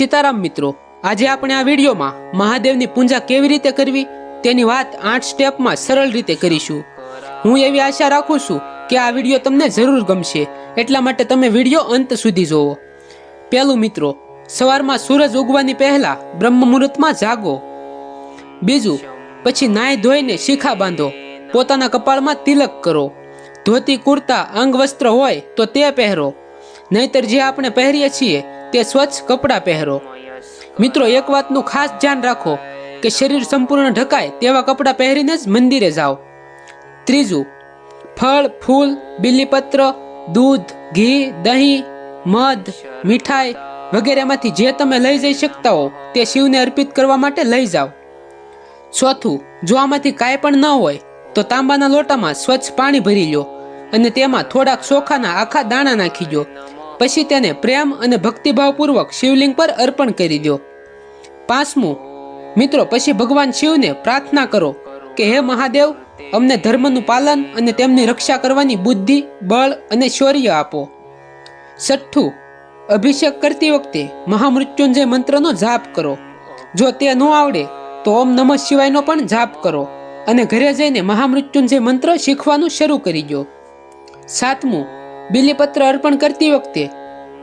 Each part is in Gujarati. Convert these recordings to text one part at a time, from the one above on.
સીતારામ મિત્રો, આજે આપણે આ વિડીયોમાં મહાદેવની પૂજા કેવી રીતે કરવી, તેની વાત આઠ સ્ટેપમાં સરળ રીતે કરીશું. હું એવી આશા રાખું છું કે આ વીડિયો તમને જરૂર ગમશે, એટલા માટે તમે વીડિયો અંત સુધી જોવો. પહેલું મિત્રો, સવારમાં સૂરજ ઉગવાની પહેલા બ્રહ્મ મુહૂર્તમાં જાગો. બીજું, પછી નાય ધોઈને શીખા બાંધો. પોતાના કપાળમાં તિલક કરો. ધોતી, કુર્તા અંગ વસ્ત્ર હોય તો તે પહેરો. નહીતર જે આપણે પહેરીએ છીએ તે સ્વચ્છ કપડાં પહેરો. મિત્રો, એક વાતનું ખાસ ધ્યાન રાખો કે શરીર સંપૂર્ણ ઢકાય તેવા કપડાં પહેરીને જ મંદિરે જાઓ. ત્રીજું, ફળ, ફૂલ, બિલીપત્ર, દૂધ, ઘી, દહીં, મધ, મીઠાઈ વગેરેમાંથી જે તમે લઈ જઈ શકતા હો તે શિવને અર્પિત કરવા માટે લઈ જાઓ. ચોથું, જો આમાંથી કાંઈ પણ ન હોય, તો તાંબાના લોટામાં સ્વચ્છ પાણી ભરી લો અને તેમાં થોડાક ચોખાના આખા દાણા નાખી દો. પછી તેને પ્રેમ અને ભક્તિભાવપૂર્વક શિવલિંગ પર અર્પણ કરી દો. પાંચમું, મિત્રો, પછી ભગવાન શિવને પ્રાર્થના કરો કે હે મહાદેવ, અમને ધર્મનું પાલન અને તેમની રક્ષા કરવાની બુદ્ધિ, બળ અને શૌર્ય આપો. છઠ્ઠું, અભિષેક કરતી વખતે મહામૃત્યુંજય મંત્રનો જાપ કરો. જો તે ન આવડે, તો ઓમ નમઃ શિવાયનો પણ જાપ કરો અને ઘરે જઈને મહામૃત્યુંજય મંત્ર શીખવાનું શરૂ કરી દો. સાતમું બિલીપત્ર અર્પણ કરતી વખતે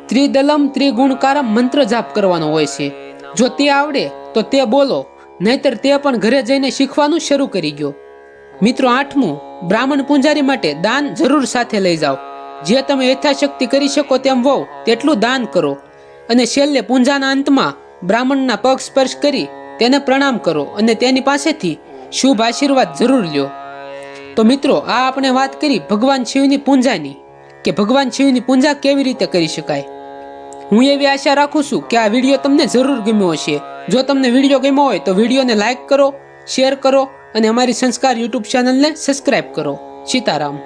ત્રિદલમ ત્રિગુણકારમ મંત્ર જાપ કરવાનો હોય છે. જો તે આવડે, તો તે બોલો. નહીતર તે પણ ઘરે જઈને શીખવાનું શરૂ કરી ગયો. મિત્રો, આઠમું, બ્રાહ્મણ પૂંજારી માટે દાન જરૂર સાથે લઈ જાઓ. જે તમે યથાશક્તિ કરી શકો તેમ હોવ તેટલું દાન કરો. અને છેલ્લે પૂંજાના અંતમાં બ્રાહ્મણના પગ સ્પર્શ કરી તેને પ્રણામ કરો અને તેની પાસેથી શુભ આશીર્વાદ જરૂર લ્યો. તો મિત્રો, આ આપણે વાત કરી ભગવાન શિવની પૂંજાની. કે ભગવાન શિવની પૂજા કેવી રીતે કરી શકાય? હું એવી આશા રાખું છું કે આ વીડિયો તમને જરૂર ગમ્યો હશે. જો તમને વીડિયો ગમ્યો હોય તો વિડીયોને લાઈક કરો, શેર કરો અને અમારી સંસ્કાર યુટ્યુબ ચેનલને સબસ્ક્રાઈબ કરો. સીતારામ.